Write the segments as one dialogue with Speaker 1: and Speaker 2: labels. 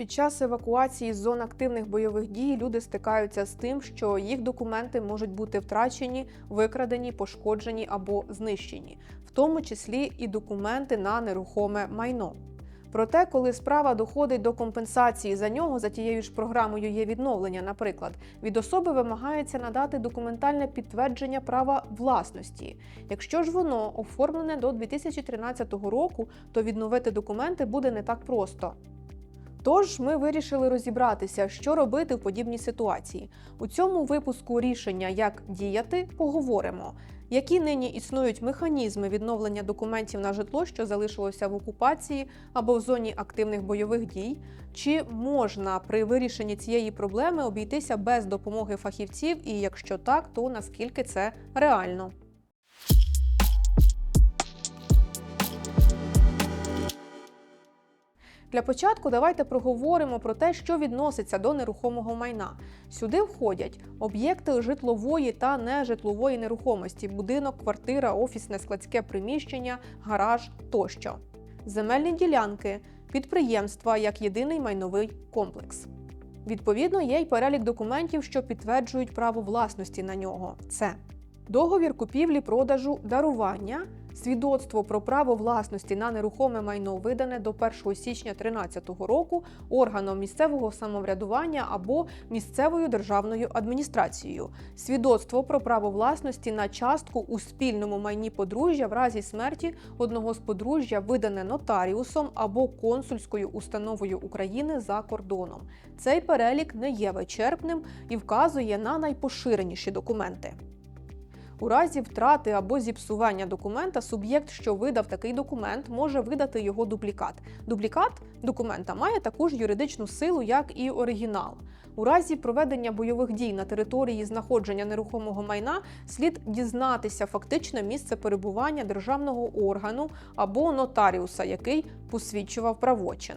Speaker 1: Під час евакуації з зон активних бойових дій люди стикаються з тим, що їх документи можуть бути втрачені, викрадені, пошкоджені або знищені, в тому числі і документи на нерухоме майно. Проте, коли справа доходить до компенсації за нього, за тією ж програмою є відновлення, наприклад, від особи вимагається надати документальне підтвердження права власності. Якщо ж воно оформлене до 2013 року, то відновити документи буде не так просто. Тож ми вирішили розібратися, що робити в подібній ситуації. У цьому випуску рішення, як діяти, поговоримо, які нині існують механізми відновлення документів на житло, що залишилося в окупації або в зоні активних бойових дій, чи можна при вирішенні цієї проблеми обійтися без допомоги фахівців, і якщо так, то наскільки це реально. Для початку давайте проговоримо про те, що відноситься до нерухомого майна. Сюди входять об'єкти житлової та нежитлової нерухомості, будинок, квартира, офісне складське приміщення, гараж тощо, земельні ділянки, підприємства як єдиний майновий комплекс. Відповідно, є й перелік документів, що підтверджують право власності на нього. Це договір купівлі-продажу дарування, свідоцтво про право власності на нерухоме майно видане до 1 січня 2013 року органом місцевого самоврядування або місцевою державною адміністрацією, свідоцтво про право власності на частку у спільному майні подружжя в разі смерті одного з подружжя видане нотаріусом або консульською установою України за кордоном. Цей перелік не є вичерпним і вказує на найпоширеніші документи. У разі втрати або зіпсування документа суб'єкт, що видав такий документ, може видати його дублікат. Дублікат документа має таку ж юридичну силу, як і оригінал. У разі проведення бойових дій на території знаходження нерухомого майна слід дізнатися фактичне місце перебування державного органу або нотаріуса, який посвідчував правочин.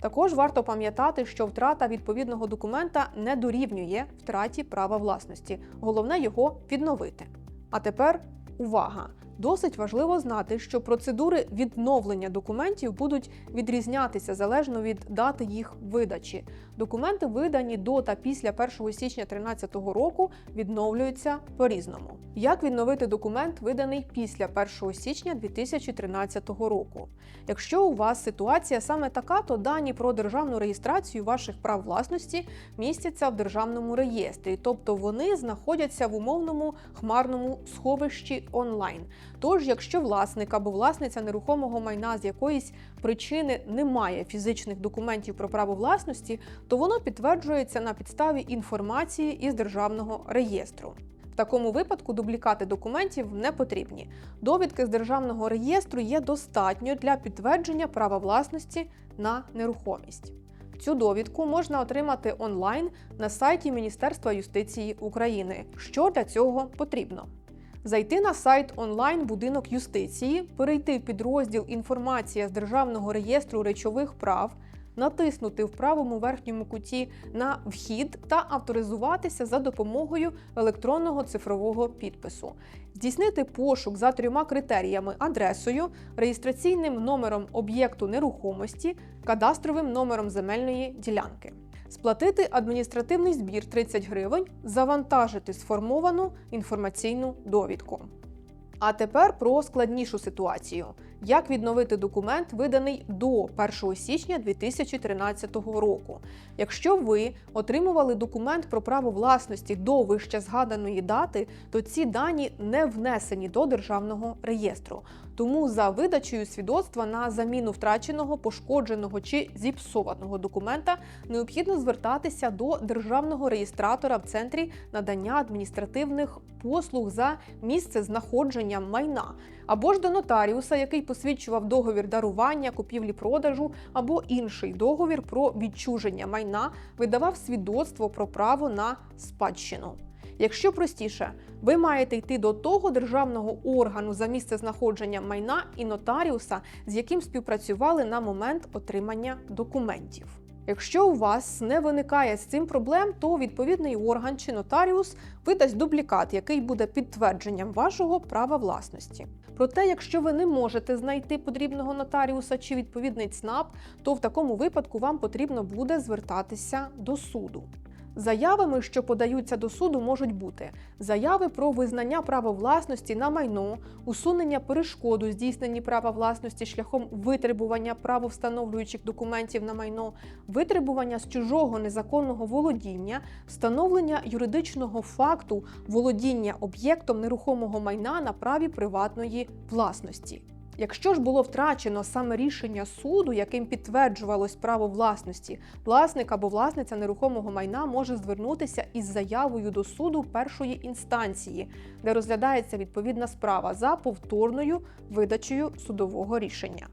Speaker 1: Також варто пам'ятати, що втрата відповідного документа не дорівнює втраті права власності. Головне його відновити. А тепер увага! Досить важливо знати, що процедури відновлення документів будуть відрізнятися залежно від дати їх видачі. Документи, видані до та після 1 січня 2013 року, відновлюються по-різному. Як відновити документ, виданий після 1 січня 2013 року? Якщо у вас ситуація саме така, то дані про державну реєстрацію ваших прав власності містяться в державному реєстрі, тобто вони знаходяться в умовному хмарному сховищі онлайн. Тож, якщо власник або власниця нерухомого майна з якоїсь причини не має фізичних документів про право власності, то воно підтверджується на підставі інформації із державного реєстру. В такому випадку дублікати документів не потрібні. Довідки з державного реєстру є достатньо для підтвердження права власності на нерухомість. Цю довідку можна отримати онлайн на сайті Міністерства юстиції України. Що для цього потрібно? Зайти на сайт онлайн Будинок юстиції, перейти в підрозділ Інформація з Державного реєстру речових прав, натиснути в правому верхньому куті на вхід та авторизуватися за допомогою електронного цифрового підпису, здійснити пошук за трьома критеріями: адресою, реєстраційним номером об'єкту нерухомості, кадастровим номером земельної ділянки. Сплатити адміністративний збір 30 гривень, завантажити сформовану інформаційну довідку. А тепер про складнішу ситуацію: як відновити документ, виданий до 1 січня 2013 року. Якщо ви отримували документ про право власності до вище згаданої дати, то ці дані не внесені до державного реєстру. Тому за видачею свідоцтва на заміну втраченого, пошкодженого чи зіпсованого документа необхідно звертатися до державного реєстратора в центрі надання адміністративних послуг за місце знаходження майна, або ж до нотаріуса, який посвідчував договір дарування, купівлі-продажу або інший договір про відчуження майна, видавав свідоцтво про право на спадщину. Якщо простіше, ви маєте йти до того державного органу за місце знаходження майна і нотаріуса, з яким співпрацювали на момент отримання документів. Якщо у вас не виникає з цим проблем, то відповідний орган чи нотаріус видасть дублікат, який буде підтвердженням вашого права власності. Проте, якщо ви не можете знайти потрібного нотаріуса чи відповідний ЦНАП, то в такому випадку вам потрібно буде звертатися до суду. Заявами, що подаються до суду, можуть бути заяви про визнання права власності на майно, усунення перешкод у здійсненні права власності шляхом витребування правовстановлюючих документів на майно, витребування з чужого незаконного володіння, встановлення юридичного факту володіння об'єктом нерухомого майна на праві приватної власності. Якщо ж було втрачено саме рішення суду, яким підтверджувалось право власності, власник або власниця нерухомого майна може звернутися із заявою до суду першої інстанції, де розглядається відповідна справа за повторною видачею судового рішення.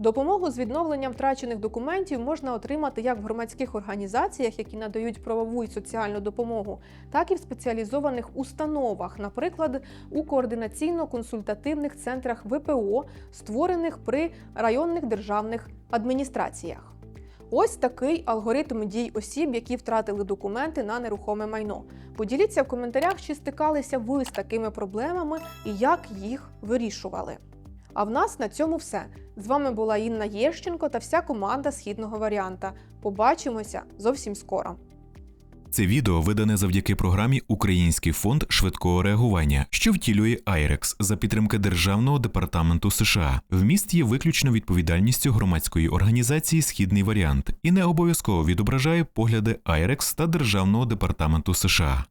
Speaker 1: Допомогу з відновленням втрачених документів можна отримати як в громадських організаціях, які надають правову і соціальну допомогу, так і в спеціалізованих установах, наприклад, у координаційно-консультативних центрах ВПО, створених при районних державних адміністраціях. Ось такий алгоритм дій осіб, які втратили документи на нерухоме майно. Поділіться в коментарях, чи стикалися ви з такими проблемами і як їх вирішували. А в нас на цьому все. З вами була Інна Єщенко та вся команда східного варіанта. Побачимося зовсім скоро.
Speaker 2: Це відео видане завдяки програмі Український фонд швидкого реагування, що втілює IREX за підтримки Державного департаменту США. Вміст є виключно відповідальністю громадської організації Східний варіант і не обов'язково відображає погляди IREX та Державного департаменту США.